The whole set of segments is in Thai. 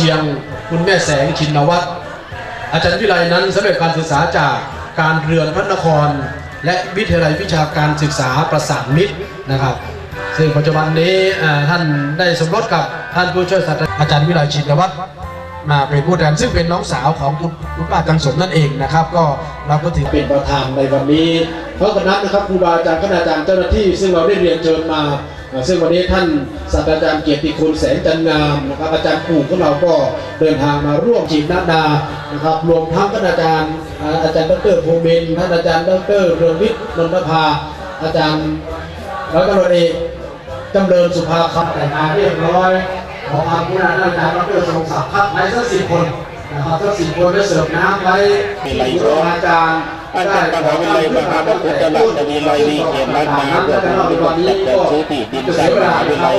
ชียง คุณแม่แสงชินวัตรอาจารย์วิไลนั้นสำเร็จการศึกษาจากการเรือนพระนคร และวิทยาลัยวิชาการศึกษาประสานมิตรนะครับ ซึ่งปัจจุบันนี้ท่านได้สมรสกับท่านผู้ช่วยศาสตราอาจารย์วิไลชินวัตรมาเป็นผู้แทนซึ่งเป็นน้องสาวของคุณคุณป้าจันสมนั่นเองนะครับ ก็เราก็ถือเป็นประธานในวันนี้เพราะฉะนั้นนะครับครูบาอาจารย์คณาจารย์เจ้าหน้าที่ ซึ่งเราได้เรียนเชิญมา ซึ่งวันนี้ท่านศาสตราจารย์เกียรติคุณแสงจันงามนะครับอาจารย์ปู่ของเราก็เดินทางมาร่วมจีบนาดานะครับรวมทั้งคณาจารย์อ่าอาจารย์ดรภูมินทร์ท่านอาจารย์ดรเรืองวิทย์นนทภาอาจารย์แล้วก็เอกจำเริญสุภาคำแต่งงานเรียบร้อยขอความกรุณาท่านอาจารย์ดรทรงศักดิ์พักไว้สักสิบคนนะครับสักสิบคนได้เสิร์ฟน้ำไว้ที่ครูอาจารย์ อาจารย์มหาวิทยาลัยมหาวิทยาลัยราชวิทยาลัยลีเขียนล้านนาเพื่อทำให้คนจัดการซื้อที่ดินสร้มหาวิทยาลัย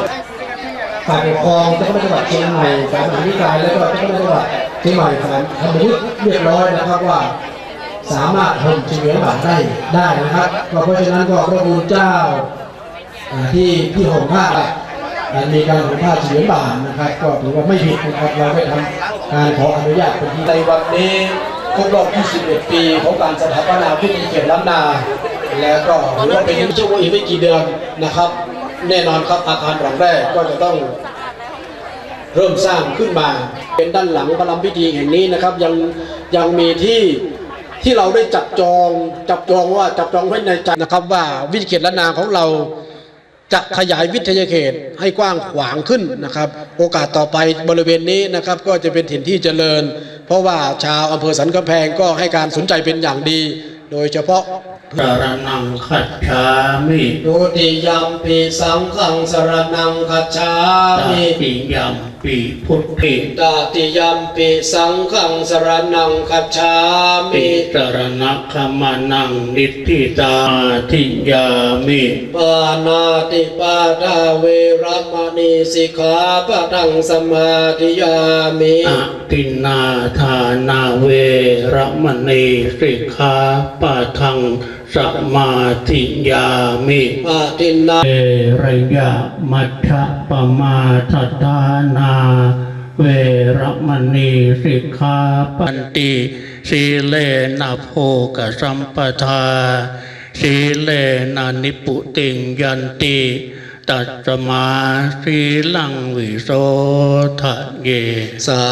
ฝ่ายปกครองเจ้าคณะจังหวัดเชียงใหม่ฝ่ายมหาวิทยาลัยและก็เจ้าคณะจังหวัดเชียงใหม่ฝ่ายทำบันทึกเรียบร้อยนะครับว่าสามารถห่มเฉลียงบาทได้ได้นะครับ เพราะฉะนั้นก็พระคุณเจ้าที่ที่ห่มผ้าอ่ามีการห่มผ้าเฉลียงบาทนะครับ ก็ถือว่าไม่ผิดนะครับเราไม่ทำการขออนุญาตเป็นที่ในวันนี้ ครบรอบ 21 ปีของการสถาปนาพิธีเขตล้านนา แล้วก็ถือว่าเป็นช่วงอีกไม่กี่เดือนนะครับ แน่นอนครับอาคารหลังแรกก็จะต้องเริ่มสร้างขึ้นมา เป็นด้านหลังพระลำพิธีแห่งนี้นะครับ ยังยังมีที่ที่เราได้จับจองจับจองว่าจับจองไว้ในใจนะครับว่าวิทยาเขตละนาของเรา จะขยายวิทยาเขตให้กว้างขวางขึ้นนะครับ โอกาสต่อไปบริเวณนี้นะครับก็จะเป็นถิ่นที่เจริญ เพราะว่าชาวอำเภอสันกำแพงก็ให้การสนใจเป็นอย่างดี โดยเฉพาะสารนังขัดฉามิดุติยัมปีสังฆังสรนังคัจฉาตามิปิยัม ปีพุทธิตาติยัมปิสังฆังสรนังคัจฉาปิมิสารณะขมานังนิทธิตาทิยามิปานาติปาตาเวรมณีสิกขาปะทังสมาธิยามิอตินนาทานาเวระมณีสิกขาปะทัง สมาธิยามิอาทินนาเอระยะมัชฌะปมาทฐานา เวระมณีสิกขาปันติสีเลนะโภกสัมปทาสีเลนะนิปุติงยันติตัสสมาสีลังวิโสทะเย สา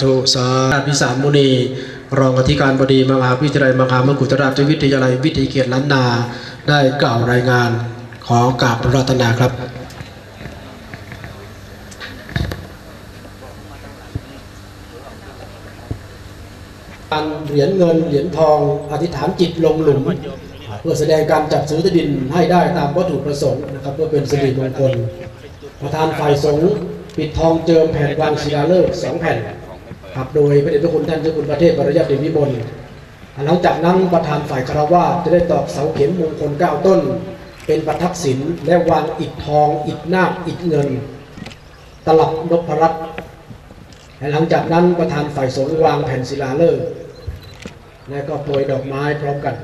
ธุสาพิสารมุนี รองอธิการบดีมหาวิทยาลัยมหามกุฏราชวิทยาลัยวิทยาเขตล้านนา ได้กล่าวรายงานขอกราบรัตนาครับการเหรียญเงินเหรียญทองอธิษฐานจิตลงหลุม เพื่อแสดงการจัดซื้อที่ดินให้ได้ตามวัตถุประสงค์นะครับเพื่อเป็นสิริมงคลประธานฝ่ายสงฆ์ปิดทองเจิมแผ่นวางศิลาฤกษ์สองแผ่น ครับโดยพระเดชพระคุณท่านเจ้าคุณประเทศบรยาเดชวิมลหลังจากนั้นประธานฝ่ายคารวะจะได้ตอกเสาเข็มมงคลเก้าต้น เป็นประทักษิณและวางอิฐทอง อิฐนาคอิฐเงิน ตลับนพรัตน์และหลังจากนั้นประธานฝ่ายสงฆ์วางแผ่นศิลาฤกษ์และก็โปรยดอกไม้พร้อมกัน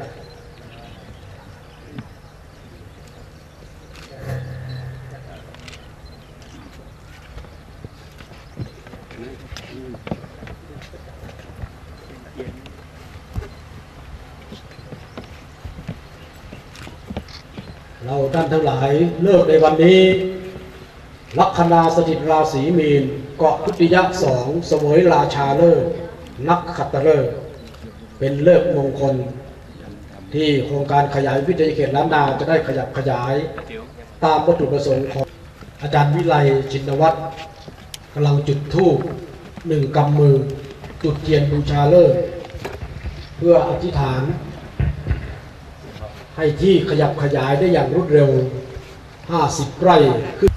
เราท่านทั้ง หายเลิกในวันนี้ ลัคนาสถิตราศีมีน เกาะพุทธิยะสองสวยราชาเลิกษ์นักขัตฤกษ์เป็นเลิกมงคล ที่โครงการขยายวิทยาเขตล้านนาจะได้ขยับขยายตามวัตถุประสงค์ของอาจารย์วิไลชินวัตรกำลังจุดธูปหนึ่งกำมือ จุดเทียนบูชาเลิกษ์เพื่ออธิษฐานให้ที่ขยับขยายได้อย่างรวดเร็ว 50ไร่ขึ้น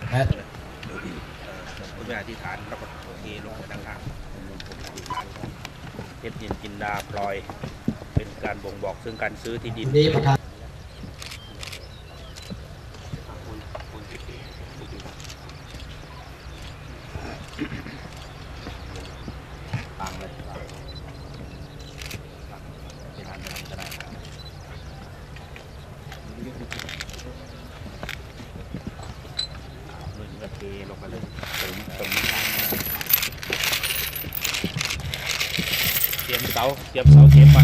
และคุณแม่อธิษฐานแล้วก็เทลงไปด้านล่างอธิษฐานของเพชรยินจินดาพลอย เป็นการบ่งบอกซึ่งการซื้อที่ดิน นี้ประธาน ฟังเลย รียมเสาเตรียมเสาเข็มมา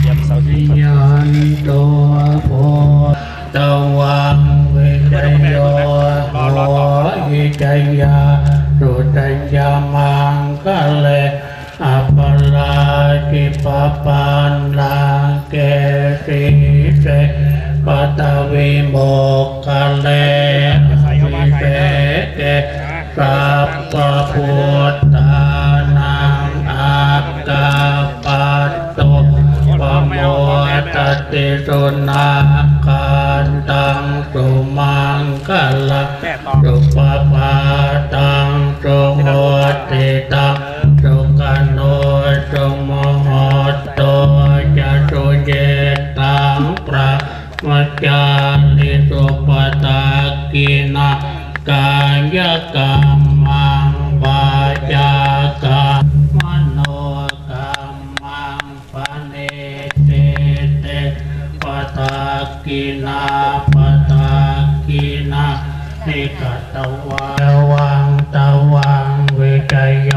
เตรียมเสาเข็มยันตัวโพตวังเวทโยโหอิจยาสุตัญญามังคะเลอัปลาจิปปันลังเกสิเสปตตวิโมกคะเลวิเศเกสัพพพุทธ ตติสุนาการตังสุมังกลังแม่ต่อสุปปาตังสุโหติตังสุกันโนสุโมโหโตจะสุเยตังประมัจจานิสุปตากินากายกรรมั วังตวังเวกโย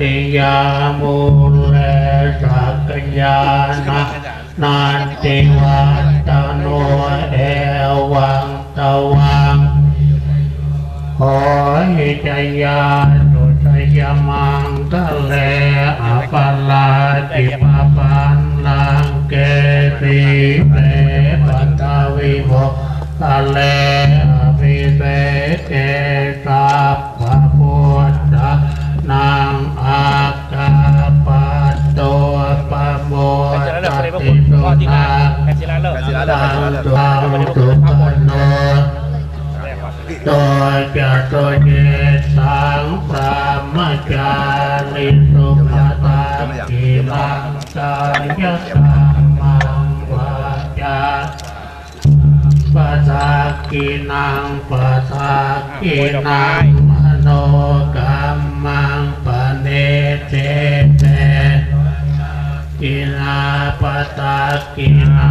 ติยามูเลสักยานะนันติวัตตโนเอวังตวังขอหิจยาสุทยมังทะเลอปลาติปปันลังเกสีเปปัตตวิโมทะเลอภิเศษเก ลาเลิกตังตังสุขันโนตัวจะตัวเยสังปรามจาริสุขตากิลังกายกรรมังวาจาปัสสากินังปัสสากินังมโนกรรมังปเนเจ เตกินาปตากินา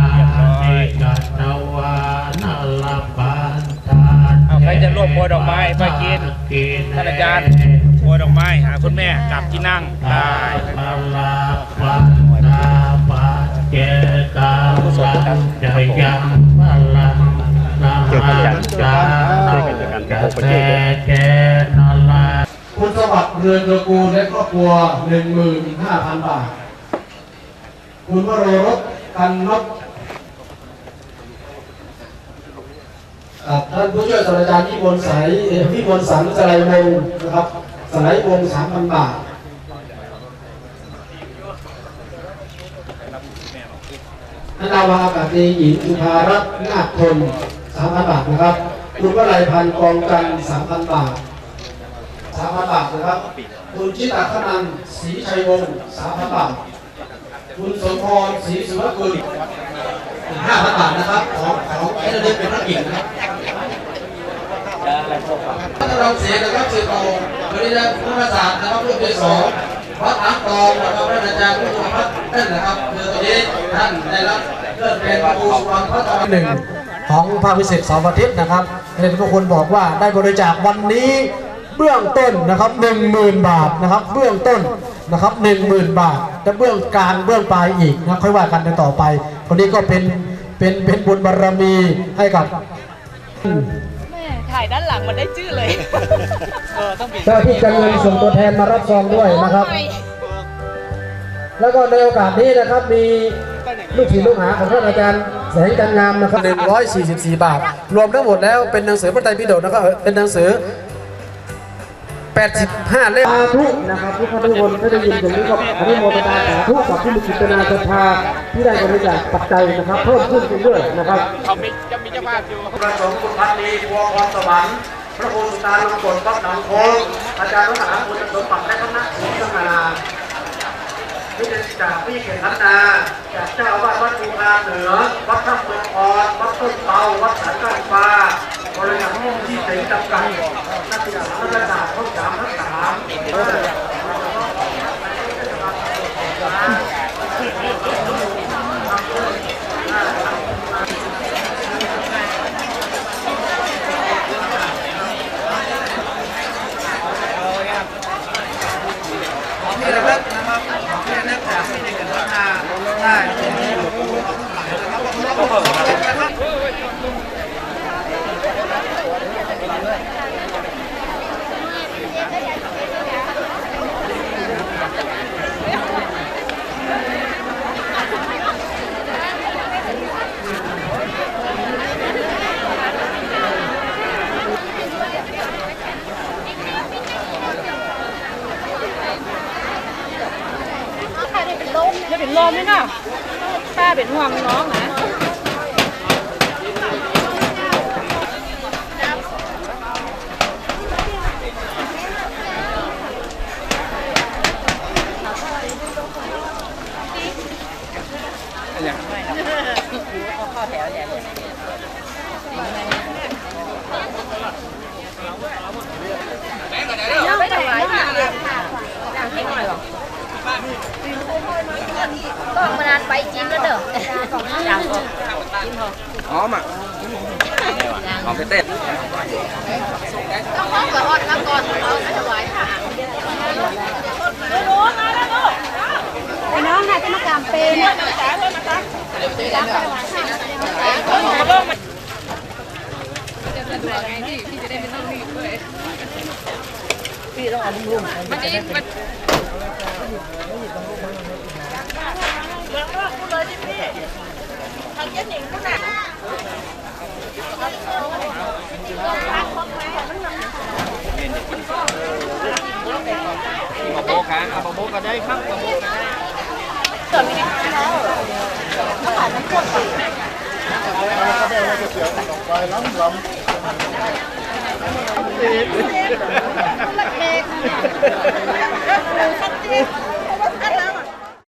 นิกัตวานลปันตาเอาใครจะร่วมโปรยดอกไม้ไปกินท่านอาจารย์โปรยดอกไม้หาคุณแม่กลับที่นั่งได้ปลาปันตาปัจเจกาลังจะยังพลังนามังจาจะเตเจนลาคุณสวัสดิ์เรือนตระกูลและครอบครัว15,000บาท คุณวโรรสกันนกท่านผู้ช่วยศาสตราจารย์พิบลสายเอ่อพิบลสันสไลวงนะครับสไลวงศ์3,000บาทนนาวาอากาศีหญิงสุภารัตน์นาคทน3,000บาทนะครับ คุณวลัยพันธ์กองกันทร์3,000บาท3,000บาทนะครับ คุณชิตาขนันศรีชัยวงศ์3,000บาท คุณสมพรศรีสุวรรณกุล5,000บาทนะครับ ของของให้เราเรียกเป็นนักกิจนะครับท่านรองเสียนะครับเสียโตบริษัทพุทธศาสตร์นะครับรุ่นที่สองวัดน้ำกองนะครับท่านอาจารย์ผู้ชมพัฒน์ท่านนะครับคือตอนนี้ท่านได้รับเลื่อนเป็นครูสุวรรณพัฒน์หนึ่งของภาควิเศษสาร์อาทิตย์นะครับเห็นพวกคุณบอกว่าได้บริจาควันนี้เบื้องต้นนะครับ 10,000 บาทนะครับ เบื้องต้นนะครับ 10,000 บาท และเบื้องกลางเบื้องปลายอีกนะค่อยว่ากันในต่อไปคนนี้ก็เป็นเป็นเป็นบุญบารมีให้กับแม่ถ่ายด้านหลังมันได้ชื่อเลยเออต้องปิดเจ้าที่การเงินส่งตัวแทนมารับซองด้วยนะครับโอ้ยแล้วก็ในโอกาสนี้นะครับมีลูกศิษย์ลูกหาของท่านอาจารย์แสงจันงามนะครับ144 บาท รวมทั้งหมดแล้วเป็นหนังสือพระไตรปิฎกนะครับเป็นหนังสือ 85 เล่มสาธุนะครับทุกท่านทุกคนถ้าได้ยินอย่างนี้ก็อนุโมทนาสาธุกับผู้มีจิตนาศรัทธาที่ได้บริจาคปัจจัยนะครับ เพิ่มขึ้นเรื่อยๆนะครับเขามีจะมีเจ้าภาพอยู่พระสงฆ์คุณพันธีบัวพรสวรรค์พระครูสุตาลงกฎวัดหนองโพงอาจารย์มหาบุญสมบัติและคณะศิลปนาที่เป็นจากพี่เขตพัฒนาจากเจ้าอาวาสวัดภูพาเหนือวัดท่าเมืองอ่อนวัดต้นเตาวัดสันกังฟ้า บริษัทที่เต็มจับกันนักศึกษาระดับห้องสามทับสาม จะเป็นลม ไหมเน่ะป้าเป็นห่วงน้องนะไม่ถวายค่ะ ก็มานานไปจิ้มแล้วเด้อจังหอมอะหอมเต้นต้องห้องกับฮอดมาก่อนเราไม่ถวายค่ะรู้มาแล้วลูกไอ้น้องน่ะจะมากามเป็นมาจ้า เลยมางเจ้ามาโบกันเอามาโบกันได้ครับมาโบกันได้เค้ก